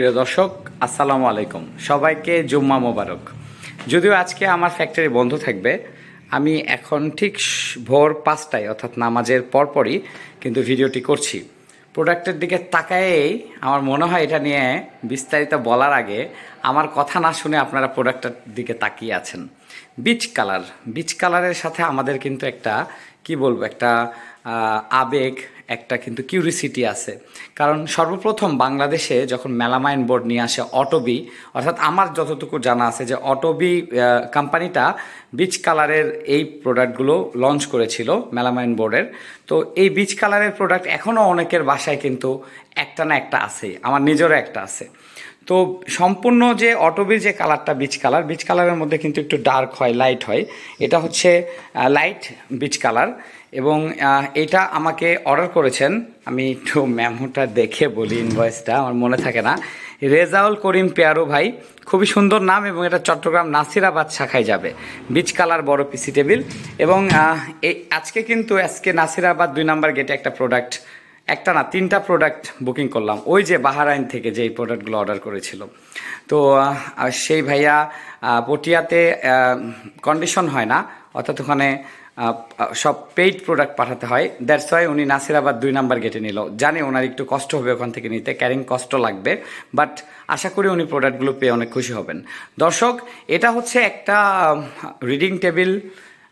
প্রিয় দর্শক, আসসালামু আলাইকুম। সবাইকে জুম্মা মোবারক। যদিও আজকে আমার ফ্যাক্টরি বন্ধ থাকবে, আমি এখন ঠিক ভোর পাঁচটায়, অর্থাৎ নামাজের পরপরই কিন্তু ভিডিওটি করছি। প্রোডাক্টের দিকে তাকায়েই আমার মনে হয় এটা নিয়ে বিস্তারিত বলার আগে আমার কথা না শুনে আপনারা প্রোডাক্টের দিকে তাকিয়ে আছেন। বিচ কালার বিচ কালারের সাথে আমাদের কিন্তু একটা, কি বলব, একটা আবেগ একটা কিন্তু কিউরিসিটি আছে। কারণ সর্বপ্রথম বাংলাদেশে যখন মেলামাইন বোর্ড নিয়ে আসে অটোবি, অর্থাৎ আমার যতটুকু জানা আছে যে অটোবি কোম্পানিটা বিচ কালারের এই প্রোডাক্টগুলো লঞ্চ করেছিল মেলামাইন বোর্ডের। তো এই বিচ কালারের প্রোডাক্ট এখনও অনেকের বাসায় কিন্তু একটা না একটা আছে, আমার নিজেরও একটা আছে। তো সম্পূর্ণ যে অটোবির যে কালারটা বিচ কালার বিচ কালারের মধ্যে কিন্তু একটু ডার্ক হয় লাইট হয়। এটা হচ্ছে লাইট বিচ কালার এবং এটা আমাকে অর্ডার করেছেন। আমি একটু মেমোটা দেখে বলি ইনভয়েসটা আমার মনে থাকে না। রেজাউল করিম পেয়ারু ভাই, খুবই সুন্দর নাম এবং এটা চট্টগ্রাম নাসিরাবাদ শাখায় যাবে। বিচ কালার, বড় পিসি টেবিল এবং এই আজকে কিন্তু আজকে নাসিরাবাদ দুই নাম্বার গেটে একটা প্রোডাক্ট একটা না, তিনটা প্রোডাক্ট বুকিং করলাম। ওই যে বাহারাইন থেকে যে এই প্রোডাক্টগুলো অর্ডার করেছিল। তো সেই ভাইয়া পটিয়াতে কন্ডিশন হয় না, অর্থাৎ ওখানে সব পেইড প্রোডাক্ট পাঠাতে হয়। দ্যাটস ওয়াই উনি নাসিরাবাদ দুই নাম্বার গেটে নিল। জানি ওনার একটু কষ্ট হবে ওখান থেকে নিতে ক্যারিং কষ্ট লাগবে বাট আশা করি উনি প্রোডাক্টগুলো পেয়ে অনেক খুশি হবেন। দর্শক, এটা হচ্ছে একটা রিডিং টেবিল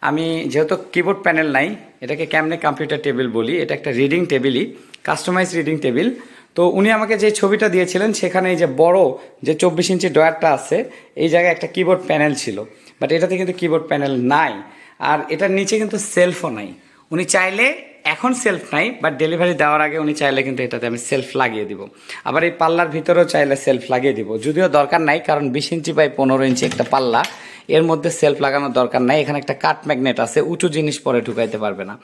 আমি যেহেতু কিবোর্ড প্যানেল নাই, এটাকে কেমনে কম্পিউটার টেবিল বলি, এটা একটা রিডিং টেবিলই কাস্টমাইজ রিডিং টেবিল তো উনি আমাকে যে ছবিটা দিয়েছিলেন, সেখানে এই যে বড় যে চব্বিশ ইঞ্চি ডয়ারটা আছে, এই জায়গায় একটা কিবোর্ড প্যানেল ছিল। বাট এটাতে কিন্তু কিবোর্ড প্যানেল নাই। আর এটার নিচে কিন্তু সেলফও নাই। উনি চাইলে এখন সেলফ নাই বাট ডেলিভারি দেওয়ার আগে উনি চাইলে কিন্তু এটাতে আমি সেলফ লাগিয়ে দিব। আবার এই পাল্লার ভিতরেও চাইলে সেলফ লাগিয়ে দিব। যদিও দরকার নাই, কারণ বিশ ইঞ্চি বাই পনেরো ইঞ্চি একটা পাল্লা এর মধ্যে সেলফ লাগানোর দরকার নাই। এখানে একটা কাট ম্যাগনেট আছে, উঁচু জিনিস পরে ঢুকাইতে পারবে না।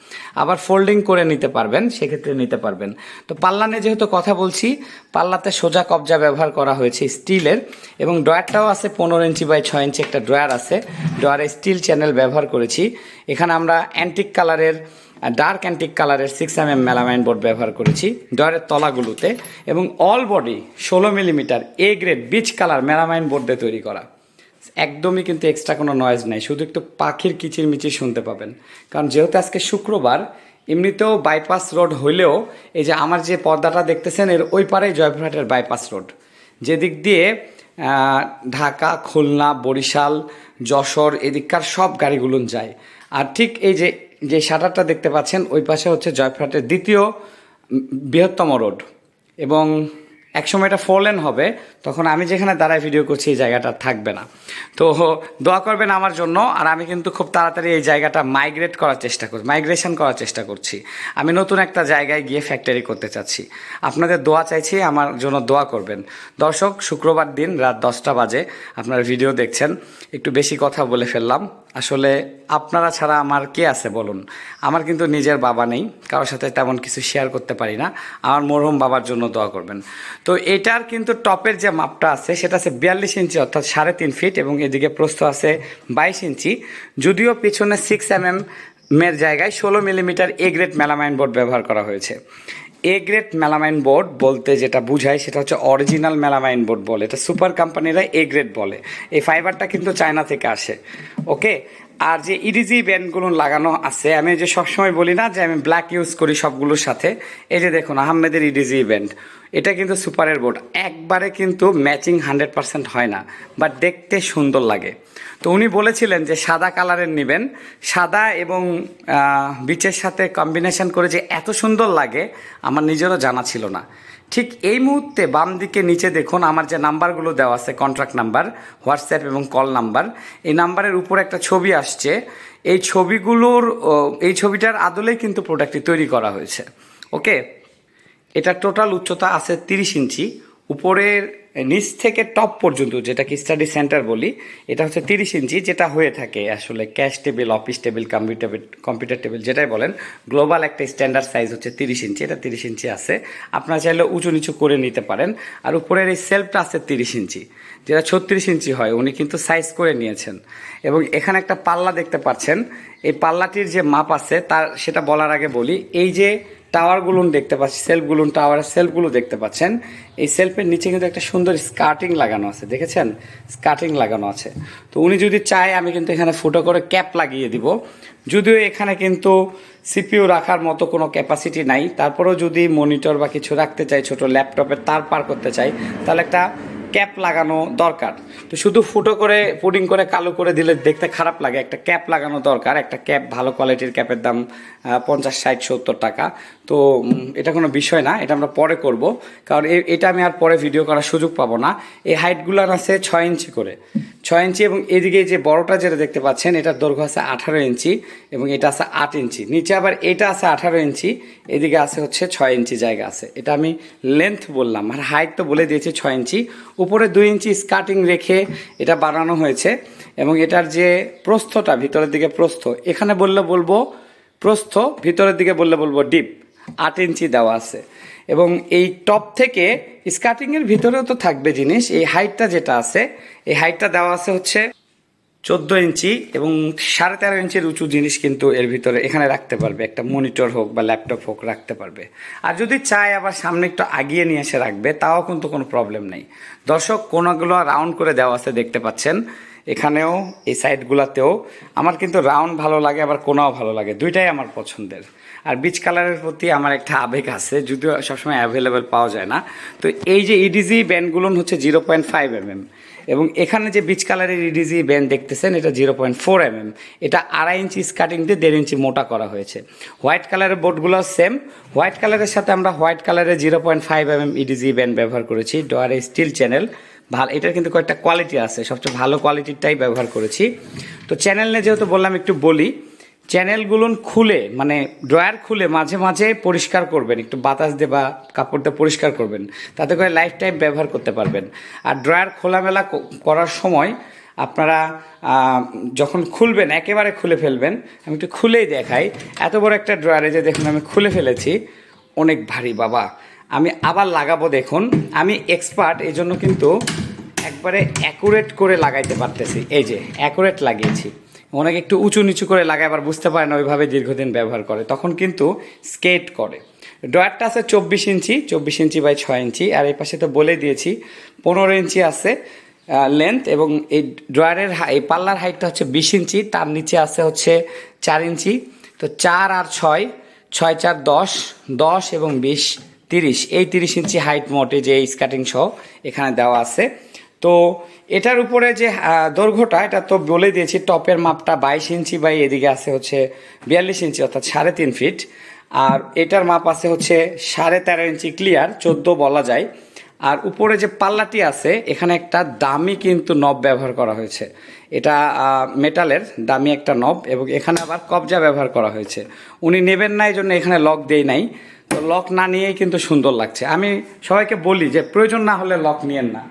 আবার ফোল্ডিং করে নিতে পারবেন, সেক্ষেত্রে নিতে পারবেন। তো পাল্লা নিয়ে যেহেতু কথা বলছি, পাল্লাতে সোজা কবজা ব্যবহার করা হয়েছে স্টিলের এবং ড্রয়ারটাও আছে পনেরো ইঞ্চি বাই ছয় ইঞ্চি একটা ড্রয়ার আছে। ড্রয়ারে স্টিল চ্যানেল ব্যবহার করেছি। এখানে আমরা অ্যান্টিক কালারের ডার্ক অ্যান্টিক কালারের six M M melamine board ব্যবহার করেছি ডয়ারের তলাগুলোতে এবং অল বডি ষোলো millimetre A grade beech colour melamine বোর্ডে তৈরি করা। একদমই কিন্তু এক্সট্রা কোনো নয়েজ নেই। শুধু একটু পাখির কিচির মিচির শুনতে পাবেন। কারণ যেহেতু আজকে শুক্রবার, এমনিতেও বাইপাস রোড হইলেও এই যে আমার যে পর্দাটা দেখতেছেন, এর ওই পারেই জয়পুরহাটের বাইপাস রোড যেদিক দিয়ে ঢাকা, খুলনা, বরিশাল, যশোর এদিককার সব গাড়িগুলো যায়। আর ঠিক এই যে যে শাটারটা দেখতে পাচ্ছেন, ওই পাশে হচ্ছে জয়পুরহাটের দ্বিতীয় বৃহত্তম রোড এবং একসময় এটা ফোর লেন হবে, তখন আমি যেখানে দাঁড়ায় ভিডিও করছি এই জায়গাটা থাকবে না। তো দোয়া করবেন আমার জন্য, আর আমি কিন্তু খুব তাড়াতাড়ি এই জায়গাটা মাইগ্রেট করার চেষ্টা করছি মাইগ্রেশন করার চেষ্টা করছি। আমি নতুন একটা জায়গায় গিয়ে ফ্যাক্টরি করতে চাচ্ছি। আপনাদের দোয়া চাইছি, আমার জন্য দোয়া করবেন। দর্শক, শুক্রবার দিন রাত দশটা বাজে, আপনারা ভিডিও দেখছেন। একটু বেশি কথা বলে ফেললাম। আসলে আপনারা ছাড়া আমার কে আছে বলুন? আমার কিন্তু নিজের বাবা নেই, কারোর সাথে তেমন কিছু শেয়ার করতে পারি না। আমার মরহুম বাবার জন্য দোয়া করবেন। তো এটার কিন্তু টপের যে মাপটা আছে, সেটা আছে বিয়াল্লিশ ইঞ্চি, অর্থাৎ সাড়ে তিন ফিট এবং এদিকে প্রস্থ আছে বাইশ ইঞ্চি। যদিও পিছনে সিক্স এম এম এর জায়গায় ষোলো millimetre A grade melamine board ব্যবহার করা হয়েছে। এ গ্রেড মেলামাইন বোর্ড বলতে যেটা বোঝায় সেটা হচ্ছে অরিজিনাল মেলামাইন বোর্ড বলে। এটা সুপার কোম্পানিরা এ গ্রেড বলে। এই ফাইবারটা কিন্তু চায়না থেকে আসে। ওকে আর যে ইডিজি ব্যান্ডগুলো লাগানো আছে, আমি যে সবসময় বলি না যে আমি ব্ল্যাক ইউজ করি সবগুলোর সাথে, এই যে দেখুন আহমেদের ইডিজি ব্যান্ড, এটা কিন্তু সুপারের বোর্ড, একবারে কিন্তু ম্যাচিং হান্ড্রেড পার্সেন্ট হয় না বাট দেখতে সুন্দর লাগে। তো উনি বলেছিলেন যে সাদা কালারের নেবেন, সাদা এবং বিচের সাথে কম্বিনেশন করে যে এত সুন্দর লাগে, আমার নিজেরও জানা ছিল না। ঠিক এই মুহূর্তে বাম দিকে নিচে দেখুন, আমার যে নাম্বারগুলো দেওয়া আছে কন্ট্রাক্ট নাম্বার হোয়াটসঅ্যাপ এবং কল নাম্বার, এই নাম্বারের উপর একটা ছবি আসছে। এই ছবিগুলোর এই ছবিটার আদলেই কিন্তু প্রোডাক্টটি তৈরি করা হয়েছে। ওকে এটা টোটাল উচ্চতা আছে তিরিশ ইঞ্চি, উপরের নিচ থেকে টপ পর্যন্ত, যেটাকে স্টাডি সেন্টার বলি, এটা হচ্ছে তিরিশ ইঞ্চি, যেটা হয়ে থাকে আসলে cash table office table computer computer table যেটাই বলেন গ্লোবাল একটা স্ট্যান্ডার্ড সাইজ হচ্ছে তিরিশ ইঞ্চি, এটা তিরিশ ইঞ্চি আছে। আপনারা চাইলে উঁচু নিচু করে নিতে পারেন, আর উপরের এই সেলফটা আছে তিরিশ ইঞ্চি। যেটা ছত্রিশ ইঞ্চি হয়, উনি কিন্তু সাইজ করে নিয়েছেন। এবং এখানে একটা পাল্লা দেখতে পাচ্ছেন, এই পাল্লাটির যে মাপ আছে, তার, সেটা বলার আগে বলি, এই যে টাওয়ারগুলো দেখতে পাচ্ছি সেলফগুলো টাওয়ারের সেলফগুলো দেখতে পাচ্ছেন। এই সেলফের নিচে কিন্তু একটা সুন্দর স্কার্টিং লাগানো আছে, দেখেছেন? স্কার্টিং লাগানো আছে। তো উনি যদি চায়, আমি কিন্তু এখানে ফুটো করে ক্যাপ লাগিয়ে দিব। যদিও এখানে কিন্তু সিপিইউ রাখার মতো কোনো ক্যাপাসিটি নাই। তারপরেও যদি মনিটর বা কিছু রাখতে চাই ছোট ল্যাপটপের তার পার করতে চাই তাহলে একটা ক্যাপ লাগানো দরকার। তো শুধু ফুটো করে, পুডিং করে, কালো করে দিলে দেখতে খারাপ লাগে। একটা ক্যাপ লাগানো দরকার। একটা ক্যাপ ভালো কোয়ালিটির ক্যাপের দাম পঞ্চাশ, ষাট, সত্তর টাকা। তো এটা কোনো বিষয় না। এটা আমরা পরে করব। কারণ এটা আমি আর পরে ভিডিও করার সুযোগ পাবো না। এই হাইটগুলার আছে ছয় ইঞ্চি করে। ছয় ইঞ্চি এবং এদিকে যে বড়টা যেটা দেখতে পাচ্ছেন, এটার দৈর্ঘ্য আছে আঠারো ইঞ্চি এবং এটা আছে আট ইঞ্চি। নিচে আবার এটা আছে আঠারো ইঞ্চি, এদিকে আছে হচ্ছে ছয় ইঞ্চি জায়গা আছে। এটা আমি লেন্থ বললাম, আর হাইট তো বলে দিয়েছি ছয় ইঞ্চি। উপরে দুই ইঞ্চি স্কার্টিং রেখে এটা বানানো হয়েছে এবং এটার যে প্রস্থটা, ভিতরের দিকে প্রস্থ, এখানে বললে বলব প্রস্থ, ভিতরের দিকে বললে বলব ডিপ আট ইঞ্চি দেওয়া আছে। এবং এই টপ থেকে স্কার্টিংয়ের ভিতরেও তো থাকবে জিনিস। এই হাইটটা যেটা আছে, এই হাইটটা দেওয়া আছে হচ্ছে চোদ্দ ইঞ্চি এবং সাড়ে তেরো ইঞ্চির উঁচু জিনিস কিন্তু এর ভিতরে এখানে রাখতে পারবে। একটা মনিটর হোক বা ল্যাপটপ হোক রাখতে পারবে। আর যদি চায় আবার সামনে একটু আগিয়ে নিয়ে এসে রাখবে, তাও কিন্তু কোনো প্রবলেম নেই। দর্শক, কোনাগুলো রাউন্ড করে দেওয়া আছে, দেখতে পাচ্ছেন। এখানেও, এই সাইডগুলোতেও আমার কিন্তু রাউন্ড ভালো লাগে, আবার কোনাও ভালো লাগে। দুইটাই আমার পছন্দের। আর বিচ কালারের প্রতি আমার একটা আবেগ আছে, যদিও সবসময় অ্যাভেলেবেল পাওয়া যায় না। তো এই যে ইডিজি ব্যান্ডগুলো হচ্ছে জিরো পয়েন্ট ফাইভ এমএম এবং এখানে যে বিচ কালারের ইডিজি ব্যান্ড দেখতেছেন, এটা জিরো পয়েন্ট ফোর এমএম এটা আড়াই ইঞ্চি স্কার্টিং দিয়ে দেড় ইঞ্চি মোটা করা হয়েছে। হোয়াইট কালারের বোর্ডগুলো সেম হোয়াইট কালারের সাথে আমরা হোয়াইট কালারের zero point five mm edging band ব্যবহার করেছি। ডোয়ারে স্টিল চ্যানেল ভালো এটার কিন্তু কয়েকটা কোয়ালিটি আছে। সবচেয়ে ভালো কোয়ালিটিরটাই ব্যবহার করেছি। তো চ্যানেল নিয়ে যেহেতু বললাম, একটু বলি। চ্যানেলগুলো খুলে মানে ড্রয়ার খুলে মাঝে মাঝে পরিষ্কার করবেন, একটু বাতাস দিয়ে কাপড়টা পরিষ্কার করবেন, তাতে করে লাইফ টাইম ব্যবহার করতে পারবেন। আর ড্রয়ার খোলামেলা করার সময় আপনারা যখন খুলবেন, একেবারে খুলে ফেলবেন, আমি একটু খুলেই দেখাই, এত বড় একটা ড্রয়ারে যে দেখুন আমি খুলে ফেলেছি, অনেক ভারী, বাবা। আমি আবার লাগাবো দেখুন, আমি এক্সপার্ট এই জন্য কিন্তু একবারে অ্যাকুরেট করে লাগাইতে পারতেছি। এই যে অ্যাকুরেট লাগিয়েছি। অনেকে একটু উঁচু নিচু করে লাগায়, আবার বুঝতে পারে না ওইভাবে দীর্ঘদিন ব্যবহার করে। তখন কিন্তু স্কেট করে। ড্রয়ারটা আছে চব্বিশ ইঞ্চি চব্বিশ ইঞ্চি বাই ছয় ইঞ্চি, আর এই পাশে তো বলে দিয়েছি, পনেরো ইঞ্চি আছে লেন্থ এবং এই ড্রয়ারের এই পাল্লার হাইটটা হচ্ছে বিশ ইঞ্চি, তার নিচে আছে হচ্ছে চার ইঞ্চি। তো চার আর ছয় ছয় চার দশ দশ এবং বিশ তিরিশ। এই তিরিশ ইঞ্চি হাইট মোটে যে স্কার্টিং সহ এখানে দেওয়া আছে। তো এটার উপরে যে দৈর্ঘ্যটা, এটা তো বলে দিয়েছি, টপের মাপটা বাইশ ইঞ্চি বা এদিকে আছে হচ্ছে বিয়াল্লিশ ইঞ্চি, অর্থাৎ সাড়ে তিন ফিট। আর এটার মাপ আছে হচ্ছে সাড়ে তেরো ইঞ্চি ক্লিয়ার, চোদ্দ বলা যায়। আর উপরে যে পাল্লাটি আছে, এখানে একটা দামি কিন্তু নব ব্যবহার করা হয়েছে। এটা মেটালের দামি একটা নব এবং এখানে আবার কবজা ব্যবহার করা হয়েছে। উনি নেবেন না এই জন্য এখানে লক দেই নাই। তো লক না নিয়েই কিন্তু সুন্দর লাগছে। আমি সবাইকে বলি যে, প্রয়োজন না হলে লক নিয়েন না।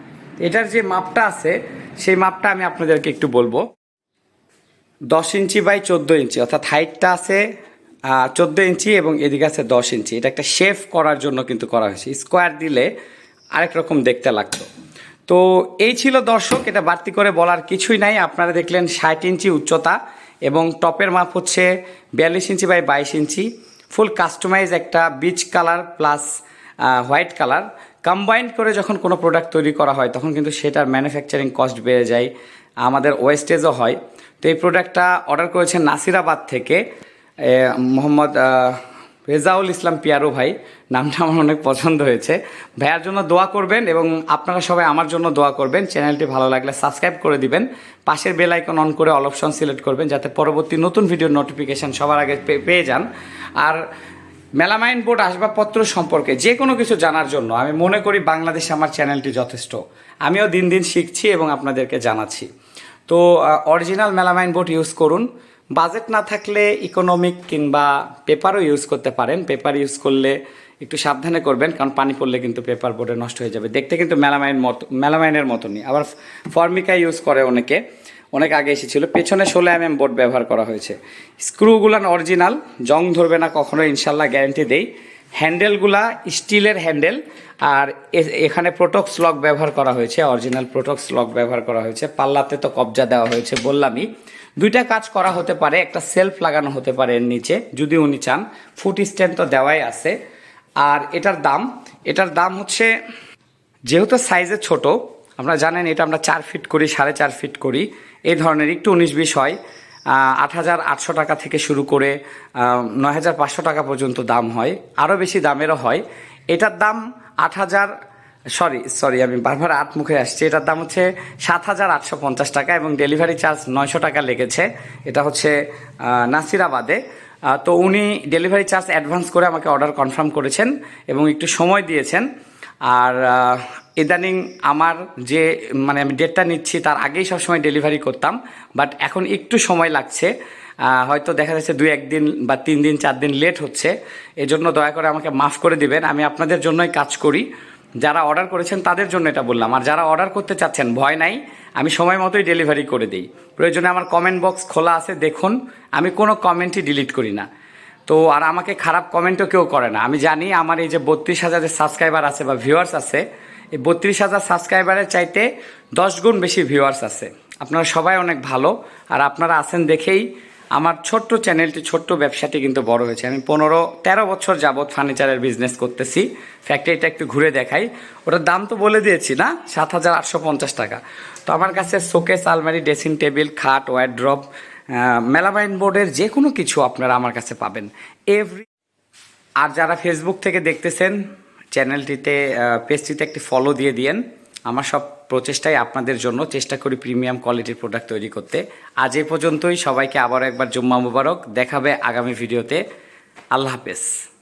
এটার যে মাপটা আছে, সেই মাপটা আমি আপনাদেরকে একটু বলব। দশ ইঞ্চি বাই চোদ্দ ইঞ্চি, অর্থাৎ হাইটটা আছে চোদ্দ ইঞ্চি এবং এদিকে আছে দশ ইঞ্চি। এটা একটা শেফ করার জন্য কিন্তু করা হয়েছে। স্কোয়ার দিলে আরেক রকম দেখতে লাগতো। তো এই ছিল দর্শক, এটা বাড়তি করে বলার কিছুই নাই। আপনারা দেখলেন ষাট ইঞ্চি উচ্চতা এবং টপের মাপ হচ্ছে বিয়াল্লিশ ইঞ্চি বাই বাইশ ইঞ্চি। ফুল কাস্টমাইজ একটা beech colour plus white colour. Combined করে যখন কোনো প্রোডাক্ট তৈরি করা হয়, তখন কিন্তু সেটার ম্যানুফ্যাকচারিং কস্ট বেড়ে যায়। আমাদের ওয়েস্টেজও হয়। তো এই প্রোডাক্টটা অর্ডার করেছেন নাসিরাবাদ থেকে মোহাম্মদ রেজাউল ইসলাম পিয়ারো ভাই। নামটা আমার অনেক পছন্দ হয়েছে। ভাইয়ার জন্য দোয়া করবেন এবং আপনারা সবাই আমার জন্য দোয়া করবেন। চ্যানেলটি ভালো লাগলে সাবস্ক্রাইব করে দিবেন। পাশের বেল আইকন অন করে অল অপশন সিলেক্ট করবেন, যাতে পরবর্তী নতুন ভিডিওর নোটিফিকেশান সবার আগে পেয়ে যান। আর মেলামাইন বোর্ড আসবাবপত্র সম্পর্কে যে কোনো কিছু জানার জন্য আমি মনে করি বাংলাদেশে আমার চ্যানেলটি যথেষ্ট। আমিও দিন দিন শিখছি এবং আপনাদেরকে জানাচ্ছি। তো অরিজিনাল মেলামাইন বোর্ড ইউজ করুন। বাজেট না থাকলে ইকোনমিক কিংবা পেপারও ইউজ করতে পারেন। পেপার ইউজ করলে একটু সাবধানে করবেন, কারণ পানি পড়লে কিন্তু পেপার বোর্ডে নষ্ট হয়ে যাবে। দেখতে কিন্তু মেলামাইন মতো, মেলামাইনের মতনই। আবার ফর্মিকা ইউজ করে অনেকে। অনেক আগে এসেছিল। পেছনে ষোলো এম এম বোর্ড ব্যবহার করা হয়েছে। স্ক্রুগুলান অরিজিনাল জং ধরবে না কখনো ইনশাল্লাহ গ্যারেন্টি দেই। হ্যান্ডেলগুলা স্টিলের হ্যান্ডেল, আর এখানে প্রোটক্স লক ব্যবহার করা হয়েছে অরিজিনাল প্রোটক্স লক ব্যবহার করা হয়েছে। পাল্লাতে তো কবজা দেওয়া হয়েছে বললামই। দুইটা কাজ করা হতে পারে, একটা সেলফ লাগানো হতে পারে এর নিচে, যদি উনি চান। ফুট স্ট্যান্ড তো দেওয়াই আছে। আর এটার দাম এটার দাম হচ্ছে, যেহেতু সাইজে ছোট আপনারা জানেন এটা আমরা চার ফিট করি, সাড়ে চার ফিট করি। এই ধরনের একটু উনিশ বিশ হয়। আট হাজার আটশো টাকা থেকে শুরু করে নয় হাজার পাঁচশো টাকা পর্যন্ত দাম হয়। আরও বেশি দামেরও হয়। এটার দাম আট হাজার, সরি সরি, আমি বারবার আট মুখে আসছি। এটার দাম হচ্ছে সাত হাজার আটশো পঞ্চাশ টাকা এবং ডেলিভারি চার্জ নয়শো টাকা লেগেছে। এটা হচ্ছে নাসিরাবাদে। তো উনি ডেলিভারি চার্জ অ্যাডভান্স করে আমাকে অর্ডার কনফার্ম করেছেন এবং একটু সময় দিয়েছেন। আর ইদানিং আমার যে মানে আমি ডেটটা নিচ্ছি তার আগেই সবসময় ডেলিভারি করতাম বাট এখন একটু সময় লাগছে। হয়তো দেখা যাচ্ছে দুই, একদিন বা তিন দিন, চার দিন লেট হচ্ছে। এজন্য দয়া করে আমাকে মাফ করে দিবেন। আমি আপনাদের জন্যই কাজ করি। যারা অর্ডার করেছেন তাদের জন্য এটা বললাম। আর যারা অর্ডার করতে চাচ্ছেন, ভয় নাই। আমি সময় মতোই ডেলিভারি করে দিই। প্রয়োজনে আমার কমেন্ট বক্স খোলা আছে, দেখুন। আমি কোনো কমেন্টই ডিলিট করি না। তো আর আমাকে খারাপ কমেন্টও কেউ করে না। আমি জানি আমার এই যে বত্রিশ হাজারের সাবস্ক্রাইবার আছে বা ভিউয়ার্স আছে, এই বত্রিশ হাজার সাবস্ক্রাইবারের চাইতে দশ গুণ বেশি ভিউয়ার্স আছে। আপনারা সবাই অনেক ভালো। আর আপনারা আছেন দেখেই আমার ছোট্ট চ্যানেলটি ছোট্ট ব্যবসাটি কিন্তু বড় হয়েছে। আমি পনেরো, তেরো বছর যাবৎ ফার্নিচারের বিজনেস করতেছি। ফ্যাক্টরিটা একটু ঘুরে দেখাই। ওটার দাম তো বলে দিয়েছি না? সাত হাজার আটশো পঞ্চাশ টাকা। তো আমার কাছে শোকেস আলমারি ড্রেসিং টেবিল খাট ওয়ারড্রপ মেলামাইন বোর্ডের যে কোনো কিছু আপনারা আমার কাছে পাবেন। এভরি আর যারা ফেসবুক থেকে দেখতেছেন চ্যানেলটিতে পেজটিতে একটি ফলো দিয়ে দিয়েন। আমার সব প্রচেষ্টাই আপনাদের জন্য। চেষ্টা করি প্রিমিয়াম কোয়ালিটির প্রোডাক্ট তৈরি করতে। আজ এ পর্যন্তই। সবাইকে আবার একবার জুম্মা মুবারক। দেখাবে আগামী ভিডিওতে আল্লাহ হাফেজ।